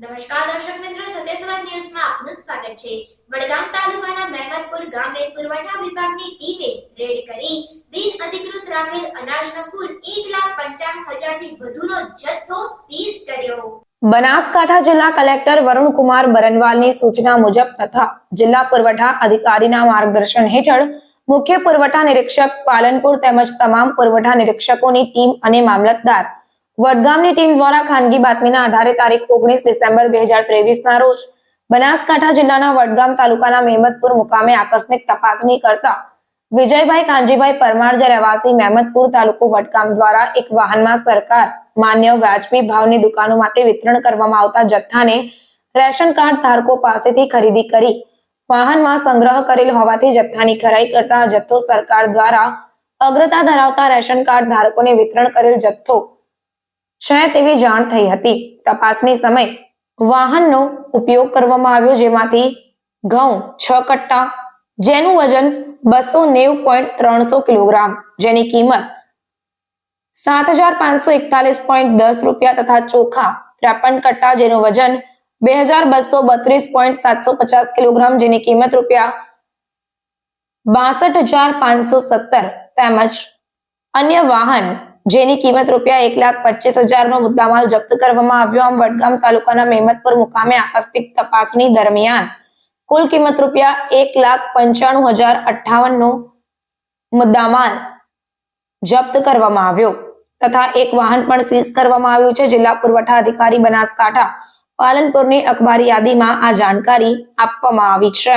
દર્શક મિત્રો સત્યસરાજ ન્યૂઝમાં આપનું સ્વાગત છે. વડગામ તાલુકાના મહેમદપુર ગામે પુરવઠા વિભાગની ટીમે રેડ કરી બિન અધિકૃત રાખેલ અનાજનો કુલ એક લાખ પંચાણું હજારથી વધુનો જથ્થો સીઝ કર્યો. બનાસકાંઠા જિલ્લા કલેક્ટર વરુણકુમાર બરનવાલની સૂચના મુજબ તથા જિલ્લા પુરવઠા અધિકારીના માર્ગદર્શન હેઠળ મુખ્ય પુરવઠા નિરીક્ષક પાલનપુર તેમજ તમામ પુરવઠા નિરીક્ષકોની ટીમ અને મામલતદાર વડગામની ટીમ દ્વારા ખાનગી બાતમીના આધારે તારીખ ઓગણીસ ડિસેમ્બર બે હજાર ના રોજ બનાસકાંઠા જિલ્લાના વડગામ તાલુકાના મહેમદપુર મુકામે આકસ્મિક તપાસણી કરતા વિજયભાઈ કાંજીભાઈ પરમાર જે રહેવાસી મહેમદપુર તાલુકો વડગામ દ્વારા એક વાહનમાં સરકાર, માન્ય વ્યાજબી ભાવની દુકાનોમાંથી વિતરણ કરવામાં આવતા જથ્થાને રેશન કાર્ડ ધારકો પાસેથી ખરીદી કરી વાહનમાં સંગ્રહ કરેલ હોવાથી જથ્થાની ખરાઈ કરતા જથ્થો સરકાર દ્વારા અગ્રતા ધરાવતા રેશન કાર્ડ ધારકોને વિતરણ કરેલ જથ્થો છે તેવી જાણ થઈ હતી. તપાસની સમય વાહનનો ઉપયોગ કરવામાં આવ્યો, જેમાંથી ઘઉં છ કટ્ટા, જેનું વજન બસો નેવું પોઈન્ટ ત્રણસો કિલોગ્રામ, જેની કિંમત સાત હજાર પાંચસો એકતાલીસ પોઈન્ટ દસ રૂપિયા તથા ચોખા ત્રેપન કટ્ટા, જેનું વજન બે હજાર બસો બત્રીસ પોઈન્ટ સાતસો પચાસ કિલોગ્રામ, જેની કિંમત રૂપિયા બાસઠ હજાર પાંચસો સત્તર તેમજ અન્ય વાહન જેની કિંમત રૂપિયા એક લાખ પચીસ હજારનો મુદ્દામાલ જપ્ત કરવામાં આવ્યો. આમ વડગામ તાલુકાના મહેમતપુર મુકામે આકસ્મિક તપાસણી દરમિયાન કુલ કિંમત રૂપિયા એક લાખ પંચાણું હજાર અઠ્ઠાવનનો મુદ્દામાલ જપ્ત કરવામાં આવ્યો. તથા એક વાહન પણ સીઝ કરવામાં આવ્યું છે. જિલ્લા પુરવઠા અધિકારી બનાસકાંઠા પાલનપુરની અખબારી યાદીમાં આ જાણકારી આપવામાં આવી છે.